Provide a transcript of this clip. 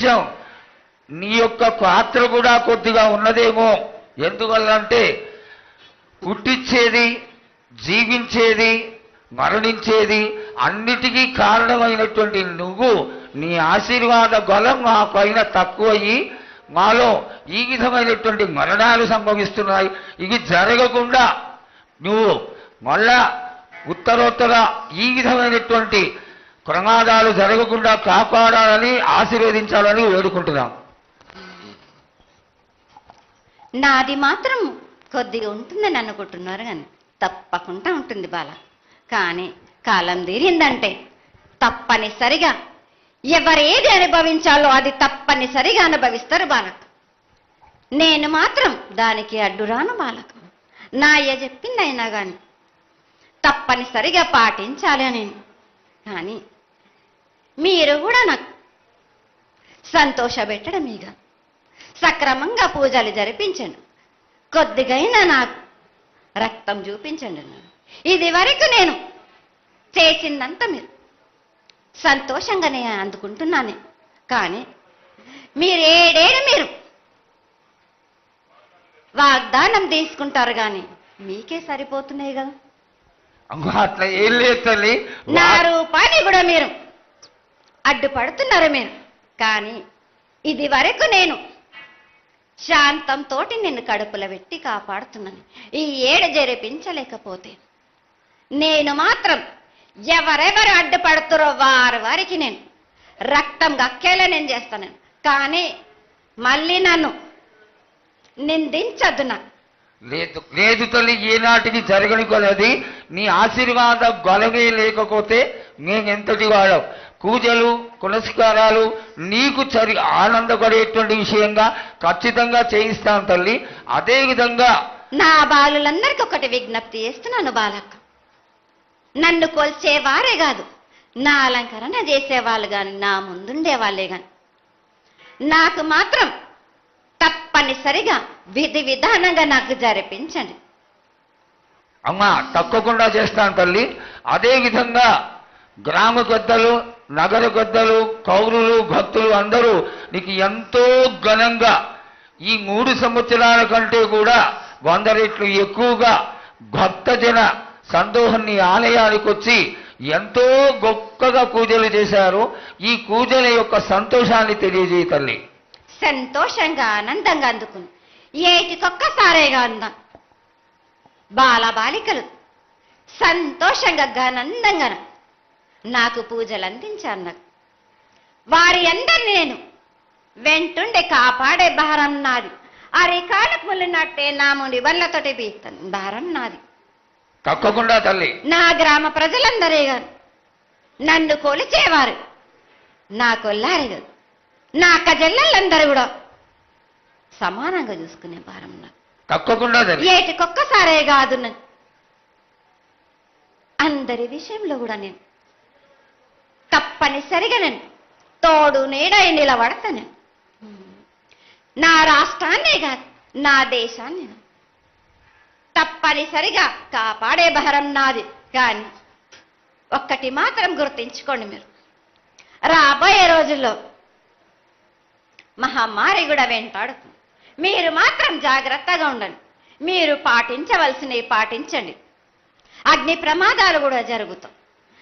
నిజం. నీ యొక్క పాత్ర కూడా కొద్దిగా ఉన్నదేమో. ఎందువల్లంటే పుట్టించేది జీవించేది మరణించేది అన్నిటికీ కారణమైనటువంటి నువ్వు నీ ఆశీర్వాద బలం మా పైన తక్కువయ్యి మాలో ఈ విధమైనటువంటి మరణాలు సంభవిస్తున్నాయి. ఇవి జరగకుండా నువ్వు మళ్ళా ఉత్తరోత్తర ఈ విధమైనటువంటి ప్రమాదాలు జరగకుండా కాపాడాలని ఆశీర్వదించాలని వేడుకుంటున్నాం. నాది మాత్రం కొద్దిగా ఉంటుందని అనుకుంటున్నారు కానీ తప్పకుండా ఉంటుంది బాల. కానీ కాలం తీరిందంటే తప్పనిసరిగా ఎవరేది అనుభవించాలో అది తప్పనిసరిగా అనుభవిస్తారు బాలక నేను మాత్రం దానికి అడ్డురాను బాలక. నా అయ్య చెప్పింది అయినా కానీ తప్పనిసరిగా పాటించాలి అని. కానీ మీరు కూడా నాకు సంతోషపెట్టడం ఇక. సక్రమంగా పూజలు జరిపించండి. కొద్దిగైనా నాకు రక్తం చూపించండి ఇది వరకు నేను చేసిందంతా మీరు. సంతోషంగానే అందుకుంటున్నానే. కానీ మీరు ఏడేడు మీరు వాగ్దానం తీసుకుంటారు కానీ మీకే సరిపోతున్నాయి కదా అట్లా ఏం లేదు తల్లి. నా రూపాన్ని కూడా మీరు అడ్డుపడుతున్నారు మీరు. కానీ ఇది వరకు నేను శాంతంతోటి నిన్ను కడుపులో పెట్టి కాపాడుతున్నాను ఈ ఏడు జరిపించలేకపోతే నేను మాత్రం ఎవరెవరు అడ్డుపడుతురో వారి వారికి నేను రక్తం గక్కేలా నేను చేస్తాను. కానీ మళ్ళీ నన్ను నిందించదు నాకు లేదు లేదు తల్లి ఏనాటిది జరగని కొలది నీ ఆశీర్వాద గొలవే లేకపోతే మేమెంతటి వాడం పూజలు పునస్కారాలు నీకు చరి ఆనందపడేటువంటి విషయంగా ఖచ్చితంగా చేయిస్తాను తల్లి. అదే విధంగా నా బాలులందరికీ ఒకటి విజ్ఞప్తి చేస్తున్నాను బాలక్క. నన్ను కొల్చేవారే కాదు నా అలంకరణ చేసేవాళ్ళు కానీ నా ముందుండే వాళ్ళే కానీ నాకు మాత్రం తప్పనిసరిగా విధి విధానంగా నాకు జరిపించండి. అమ్మా తప్పకుండా చేస్తాను తల్లి. అదే విధంగా గ్రామ పెద్దలు నగర పెద్దలు కౌరులు భక్తులు అందరూ నీకు ఎంతో ఘనంగా ఈ మూడు సంవత్సరాల కంటే కూడా వంద రెట్లు ఎక్కువగా భక్తజన సందోహాన్ని ఆలయానికి వచ్చి ఎంతో గొప్పగా పూజలు చేశారు. ఈ పూజల యొక్క సంతోషాన్ని తెలియజేయ తల్లి. సంతోషంగా ఆనందంగా అందుకుని ఏటికొక్కసారేగా అందాం. బాల బాలికలు సంతోషంగా ఘనందంగా నాకు పూజలు అందించాను నాకు వారి అందరిని నేను వెంటుండే కాపాడే భారం నాది. అరికాలకు ముళ్ళినట్టే నాముని వల్లతోటి బీస్తాను భారం నాది. తప్పకుండా తల్లి. నా గ్రామ ప్రజలందరే కాదు నన్ను కొలిచేవారు. నా కొల్లారి కాదు నా కజల్లలందరూ కూడా సమానంగా చూసుకునే భారం నాకు తల్లి. ఏటికొక్కసారే కాదు అందరి విషయంలో కూడా నేను తప్పనిసరిగా నేను తోడు నీడై నిలబడతాను. నేను నా రాష్ట్రాన్నే కాదు నా దేశాన్ని తప్పనిసరిగా కాపాడే భారం నాది. కానీ ఒక్కటి మాత్రం గుర్తించుకోండి మీరు. రాబోయే రోజుల్లో మహమ్మారి కూడా వెంటాడుతుంది మీరు మాత్రం జాగ్రత్తగా ఉండండి. మీరు పాటించవలసినవి పాటించండి. అగ్ని ప్రమాదాలు కూడా జరుగుతాయి.